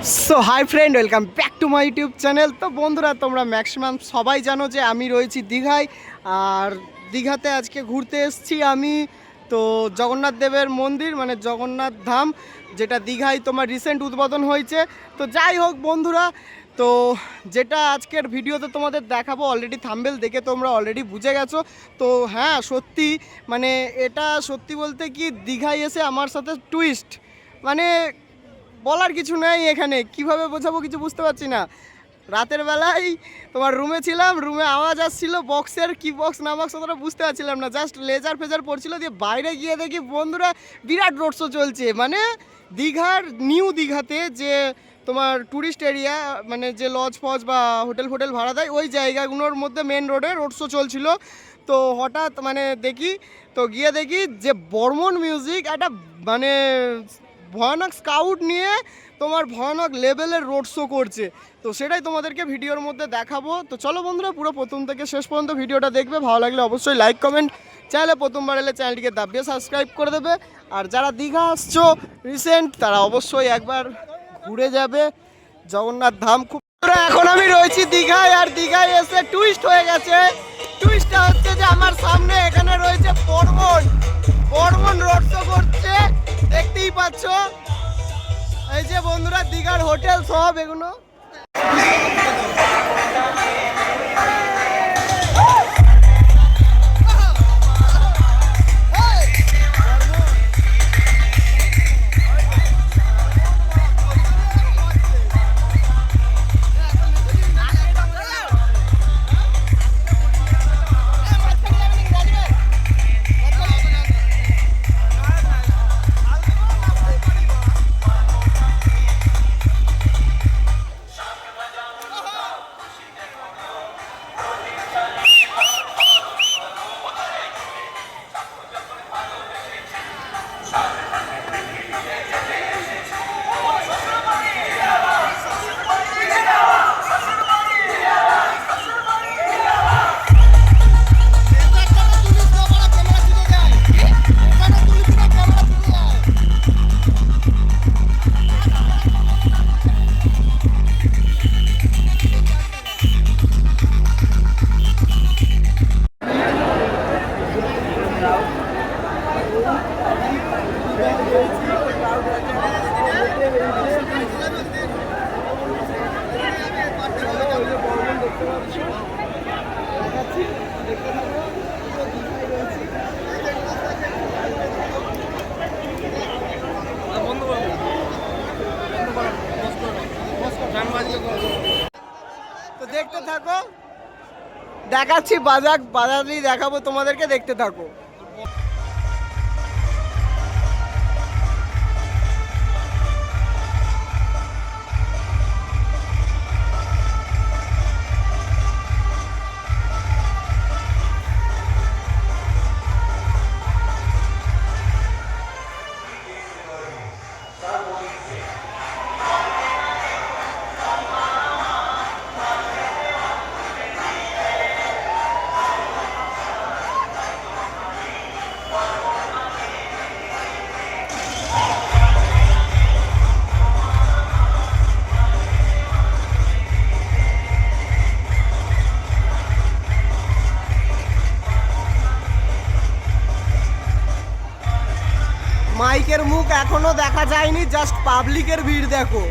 So hi friend welcome back to my YouTube channel তো বন্ধুরা, তোমরা ম্যাক্সিমাম সবাই জানো যে আমি রয়েছি দীঘায়, আর দীঘাতে আজকে ঘুরতে এসেছি আমি। তো জগন্নাথ দেবের মন্দির মানে জগন্নাথ ধাম, যেটা দীঘায় তোমার রিসেন্ট উদ্বোধন হয়েছে। তো যাই হোক বন্ধুরা, তো যেটা আজকের ভিডিওতে তোমাদের দেখাবো অলরেডি থাম্বেল দেখে তোমরা অলরেডি বুঝে গেছো। তো হ্যাঁ সত্যি মানে এটা সত্যি বলতে কি, দীঘায় এসে আমার সাথে টুইস্ট মানে বলার কিছু নেই এখানে। কীভাবে বোঝাবো কিছু বুঝতে পারছি না। রাতের বেলায় তোমার রুমে ছিলাম রুমে আওয়াজ আসছিল বক্সের কি বক্স না বক্স অতটা বুঝতে পারছিলাম না। জাস্ট লেজার ফেজার পড়ছিল দিয়ে বাইরে গিয়ে দেখি বন্ধুরা বিরাট রোড শো চলছে। মানে দীঘার নিউ দীঘাতে যে তোমার ট্যুরিস্ট এরিয়া মানে যে লজ ফজ বা হোটেল ফোটেল ভাড়া দেয়, ওই জায়গাগুলোর মধ্যে মেন রোডে রোড শো চলছিল। তো হঠাৎ মানে দেখি, তো গিয়ে দেখি যে বর্মন মিউজিক একটা মানে ভয়ানক স্কাউট নিয়ে তোমার ভয়ানক লেভেলের রোড শো করছে। তো সেটাই তোমাদেরকে ভিডিওর মধ্যে দেখাবো। তো চলো বন্ধুরা, পুরো প্রথম থেকে শেষ পর্যন্ত ভিডিওটা দেখবে। ভালো লাগলে অবশ্যই লাইক কমেন্ট চ্যানেলে প্রথমবার এলে চ্যানেলটিকে দাবিয়ে সাবস্ক্রাইব করে দেবে। আর যারা দীঘা আসছো রিসেন্ট তারা অবশ্যই একবার ঘুরে যাবে। জগন্নাথ ধাম খুব এখন আমি রয়েছি দীঘায়, আর দীঘায় এসে টুইস্ট হয়ে গেছে। টুইস্টটা হচ্ছে যে আমার সামনে এখানে রয়েছে পাচ্ছ এই যে বন্ধুরা দিঘার হোটেল সব এগুলো। তো দেখতে থাকো। দেখাচ্ছি বাজার বাজারই দেখাবো তোমাদেরকে দেখতে থাকো। মাইকের মুখ এখনও দেখা যায়নি জাস্ট পাবলিকের ভিড় দেখো।